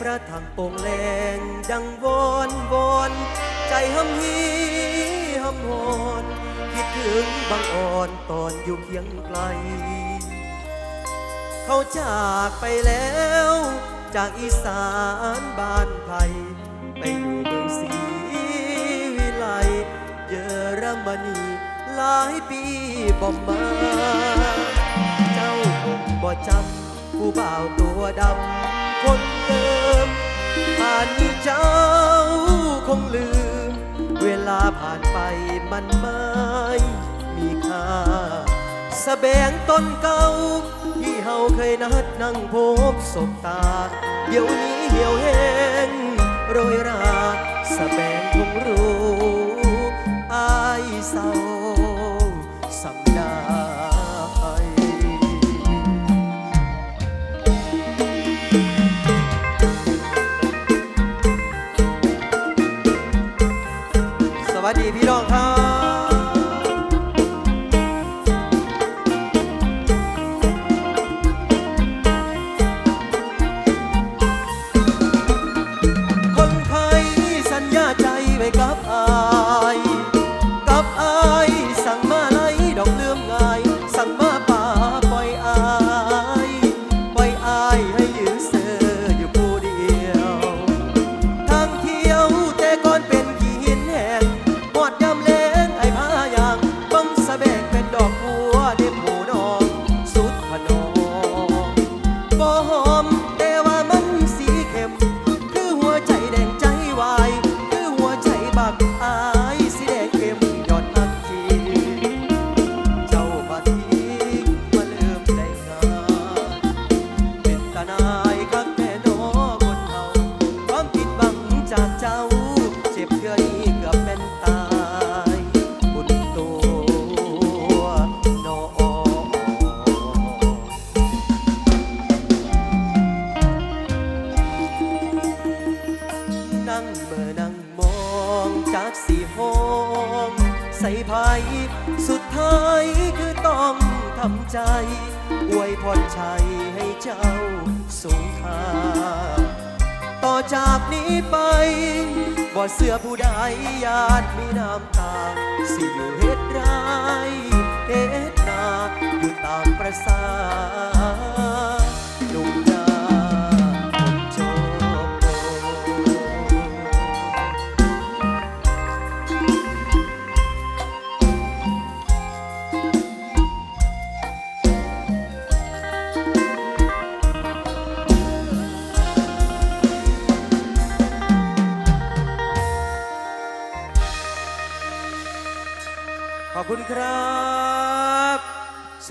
พระถังโป่งแรงดังวอนวอนใจหำฮีหำหอนคิดถึงบางอ่อนตอนอยู่เคียงไกล เขาจากไปแล้ว จากอีสานบ้านไทยไปอยู่เมืองศรีวิไลเยอรมนีหลายปีบ่มา เจ้าคงบ่จำผู้บ่าวตัวดำคนเดิม ผ่านนี้เจ้าคงลืม เวลาผ่านไปมันไม่มีค่าสะแบงต้นเก่า ที่เฮาเคยนัดนั่งพบศบตา เดี๋ยวนี้เหี่ยวแห้งโรยราสะแบงคงรู้อายเศร้า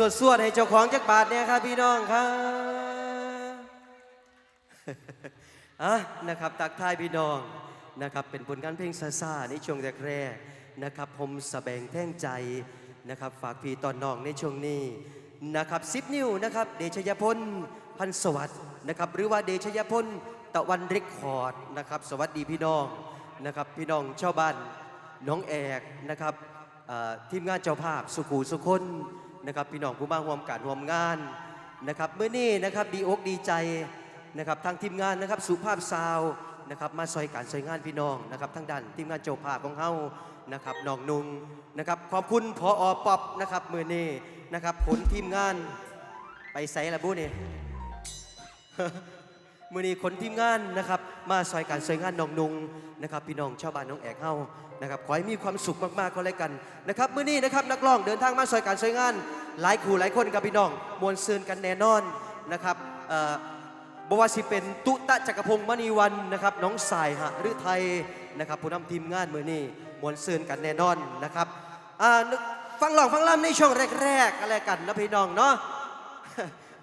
ดสวดให้เจ้าของจักบาทเนี่ยครับพี่น้องครับอะนะครับตักทายพี่น้องนะครับเป็นผลงานเพลงซาซาในช่วงแรกๆนะครับผมสแบงแท่งใจนะครับฝากพี่ตอนน้องในช่วงนี้นะครับซิปนิวนะครับเดชยพลพันสวัสด์นะครับหรือว่าเดชยพลตะวันเรคคอร์ดนะครับสวัสดีพี่น้องนะครับพี่น้องชาวบ้านน้องแอกนะครับทีมงานเจ้าภาพสุขูสุคน นะครับพี่น้องผู้มาร่วมการร่วมงานนะครับเมื่อนี้นะครับดีอกดีใจนะครับทางทีมงานนะครับสุภาพซาวนะครับมาซอยการซอยงานพี่น้องนะครับทั้งด้านทีมงานเจ้าภาพของเฮานะครับน้องนุงนะครับขอบคุณพออป๊อบนะครับเมื่อนี้นะครับผลทีมงานไปใส่ละบุนี่มือนี้คนทีมงานนะครับ มาซอยการซอยงานน้องนุงนะครับพี่น้องชาวบ้านน้องแอกเฮานะครับขอให้มีความสุขมากๆก็แล้วกันนะครับมือนี้นะครับนักร้องเดินทางมาซอยการซอยงาน หลายคู่หลายคนกับพี่น้องมวลซืนกันแน่นอนนะครับเอ่อบว่าสิเป็นตุตะจักรพงศ์มณีวันนะครับน้องสายหะหรือไทยนะครับผู้นำทีมงานมือนี้มวลซืนกันแน่นอนนะครับอ่าฟังหลองฟังล่ำในช่วงแรกๆอะไรกันนะพี่น้องเนาะ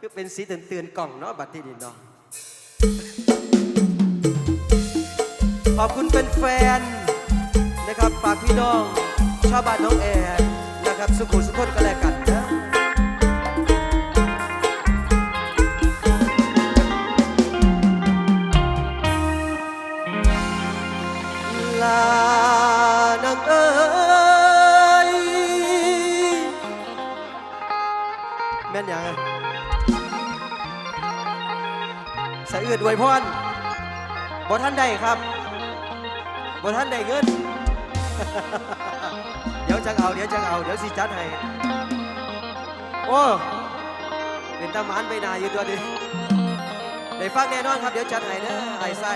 คือเป็นสีเตือนๆกล่องเนาะบัดที่นี่เนาะ ขอบคุณแฟนๆนะครับฝากพี่น้องชาวบ้านน้องแอร์นะครับสุขุมสุขคนก็แล้วกันนะลานางเอ้ยแม่นยังไงสะอืดอวยพรบ่ท่านใดครับ บ่ท่านใดเงิน เดี๋ยวจะเอา เดี๋ยวจะเอา เดี๋ยวสิจัดให้ โอ้ เป็นตาหมานไปนาอยู่ตัวดิได้ฟังแน่นอนครับ เดี๋ยวจัดให้เด้อไอ้ไส้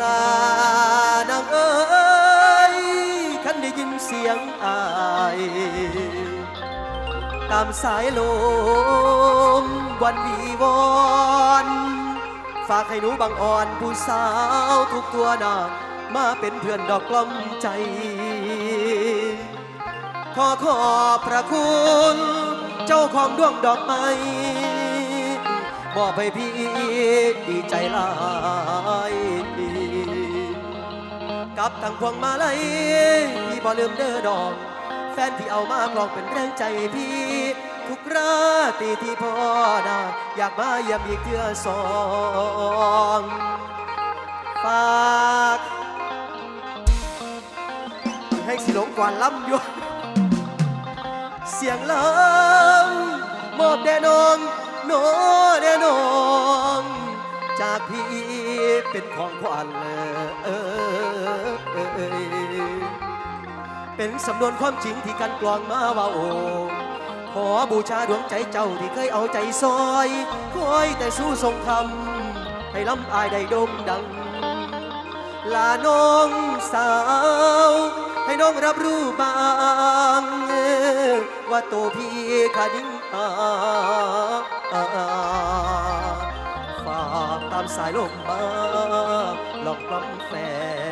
ลานางเอ้ยคันได้ยินเสียงอาย ตามสายลมวันวีวอน ฝากให้หนูบางอ่อนผู้สาวทุกตัวหนามาเป็นเพื่อนดอกกล้อมใจ ขอขอบพระคุณ เจ้าของดวงดอกไม้มอบให้พี่ดีใจหลายกับทางพวงมาลัยพี่บ่ลืมเด้อดอก แฟนที่เอามากลองเป็นแรงใจพี่ ทุกราตรีที่พ่อนาอยากมาเยี่ยมอีกเทื่อสองฝากให้สิหลงกวนล้ำยู่เสียงลำมอบแด่นองโนแด่นอง จากพี่เป็นของขวัญเออเป็นสำนวนความจริงที่กันกลองมาว่าโอ ขอบูชาดวงใจเจ้าที่เคยเอาใจซอยคอยแต่สู้ทรงคำให้ล้ำอายได้ดงดัง ลาน้องสาว ให้น้องรับรู้บ้าง ว่าตัวพี่ขาดิ้งอาฝากตามสายลมมาหลอกลำแฟน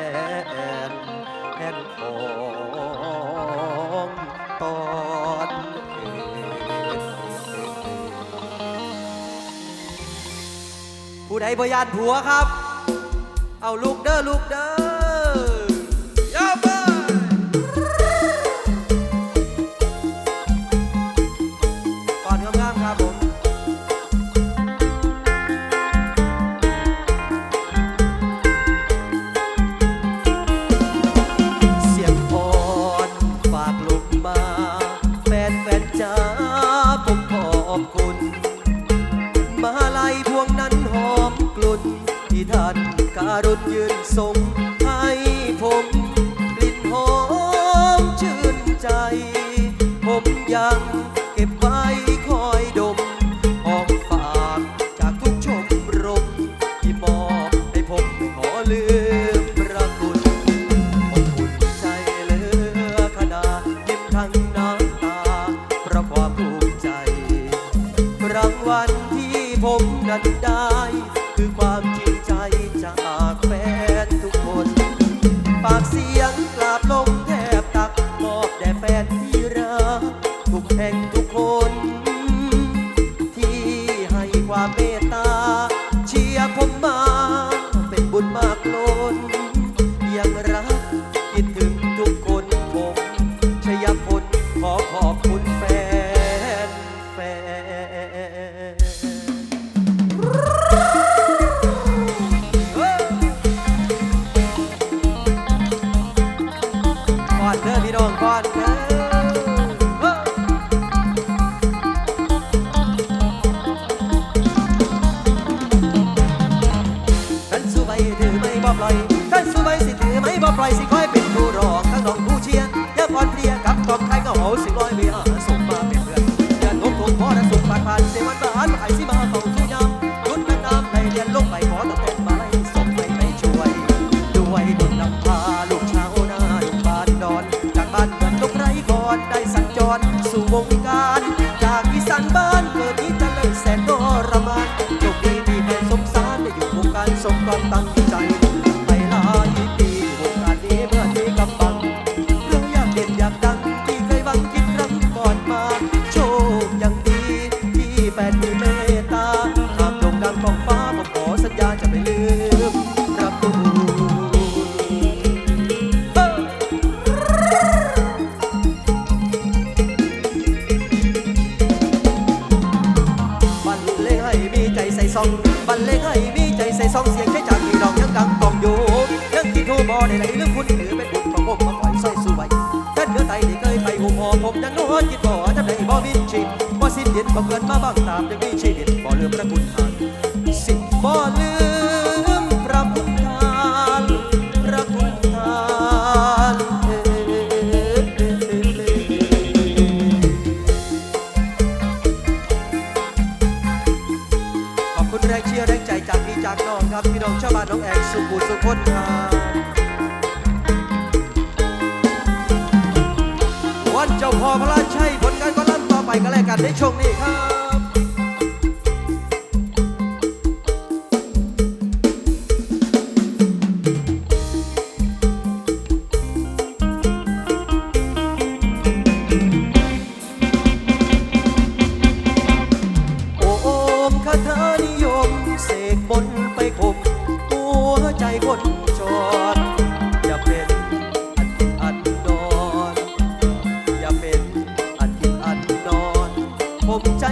ผู้ใดบ่ยานผัวครับ เอาลูกเด้อลูกเด้อ รียนลงไปขอตะเต็นมาไล่ส่งไปไม่ช่วย ด้วยบุญนำพาลูกชาวนาลูกบ้านดอน จากบ้านเกิดตกไรก่อนได้สัญจรสู่วงการ จากอีสานบ้านเกิดนี้จะเลิกแสนทรมานโชคดีที่แฟนสงสารได้อยู่วงการสมความตั้ง ซองบันเลงให้มีใจใส่ซองเสียงแค่จากพี่น้องยังกังกองอยู่ยังกินโทบอใดๆหเรื่องคุณถือเป็นบุญของผมมาปล่อยสร้อยสวยท่านเนือไตที่เคยไปหูพอผมยังนอนกินบ่อจะได้บ่มีชีตบ่สิ้นเดือนบ่เกินมาบ้างตามยังมีชีวิตบ่เลื่อมพระคุณหานสิบ่เลื่ องแอนสุขุสุขคนครัวันเจ้าพ่อพระราชัยผลการก็ลั่นต่อไปก็แล้วกันในช่วงนี้ครับ ใจ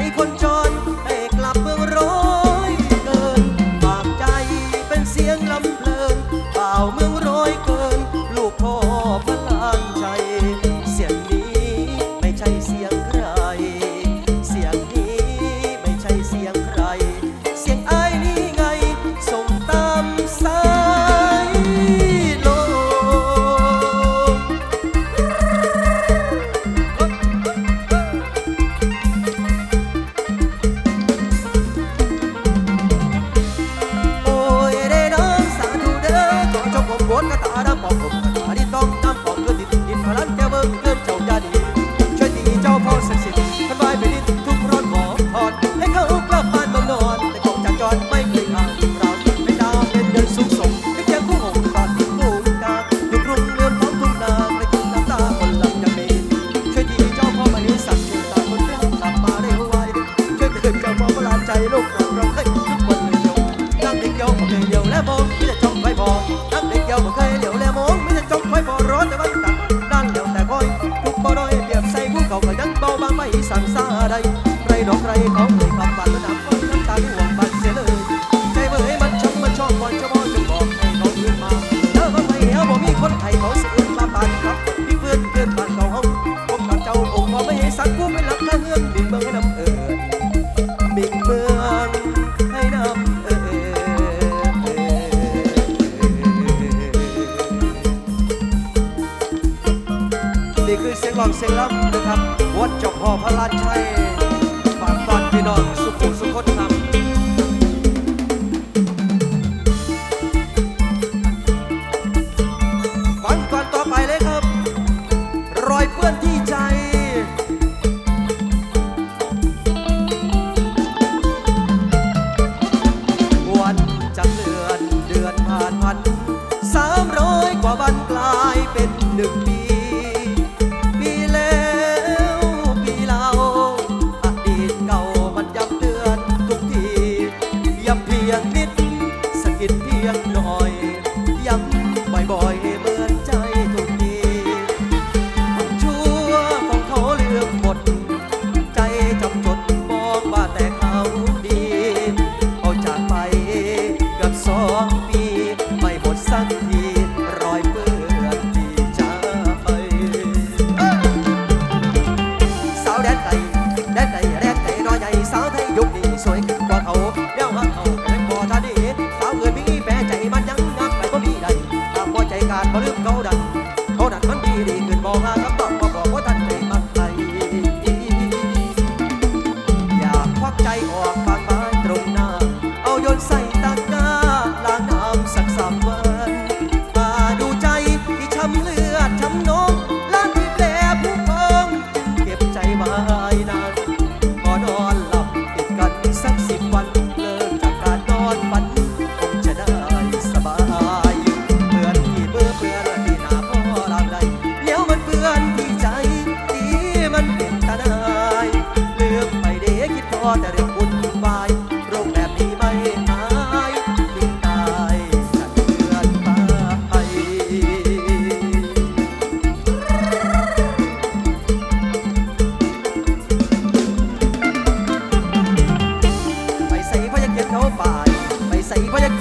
บัดบัดระดับคนน้ำตาห่วงบัดเสียเลย ใจเบื่มันช้ำมันชอบวันจะอกจะบอกให้น้องอื่นมาเธอมาไปเหวบ่มีคนไทยเขาเสียมาบานครับพี่เพื่อนเพื่อนบ้านเขาเฮาผมกัเจ้าองค์ม่ให้สักกูไม่รับค่าเงินบินเบิ่งให้นำเอ่อบินเบิ่งให้นำเอื่ำนะครับวัดเจ้าพ่อพระราชัย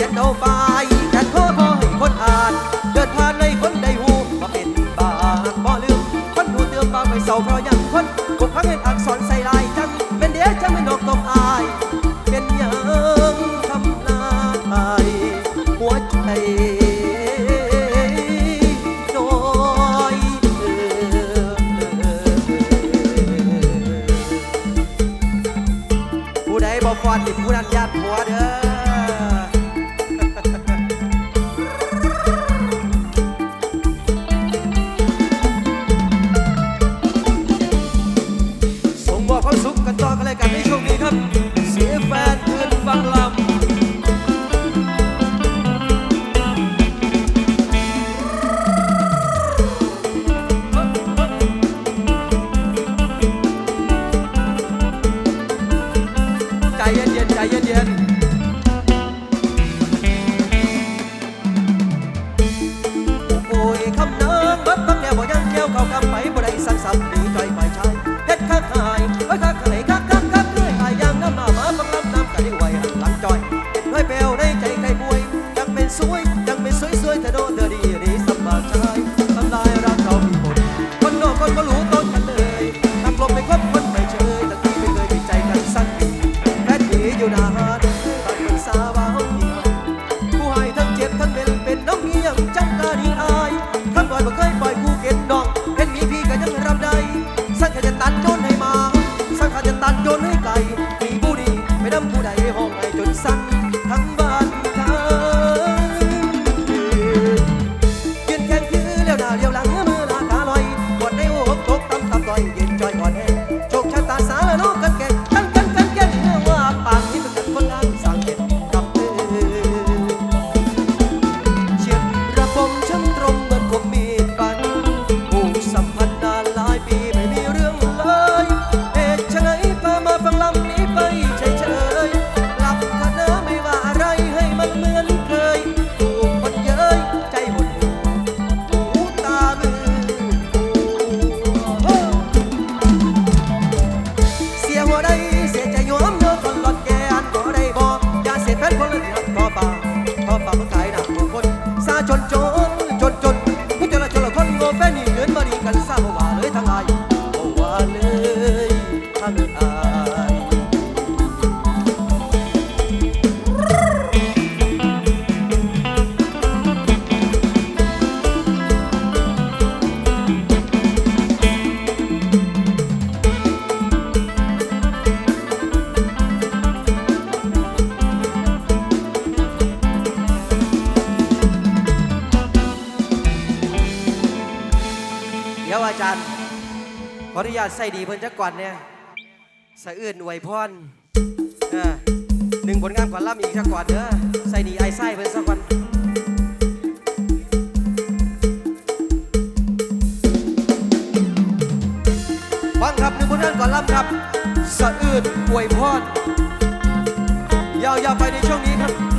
剪头发。of จักก่อนเนี่ยสะอื้นอวยพรเออหนึ่งผลงานก่อนล่ำอีกจักก่อนเด้อใส่ดีไอไส้เพิ่นสักวันฟังครับหนึ่งผลงานก่อนล่ำครับ สะอื้นอวยพรยาวๆไปในช่วงนี้ครับ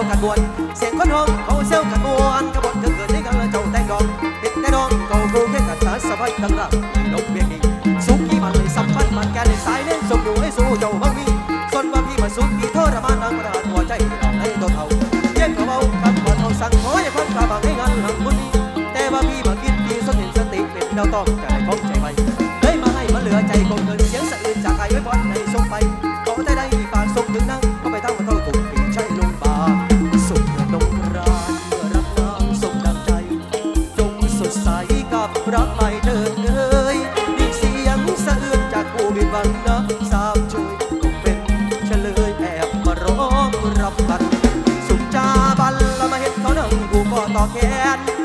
ลกันบวนเสียงคนห้องเขาเซลกันบวนะบวนเกิดเกิดในกลางเจ้าแต่งดองติดแต่ดองเขาครูแค่กัดสารสบายต่างๆ forget.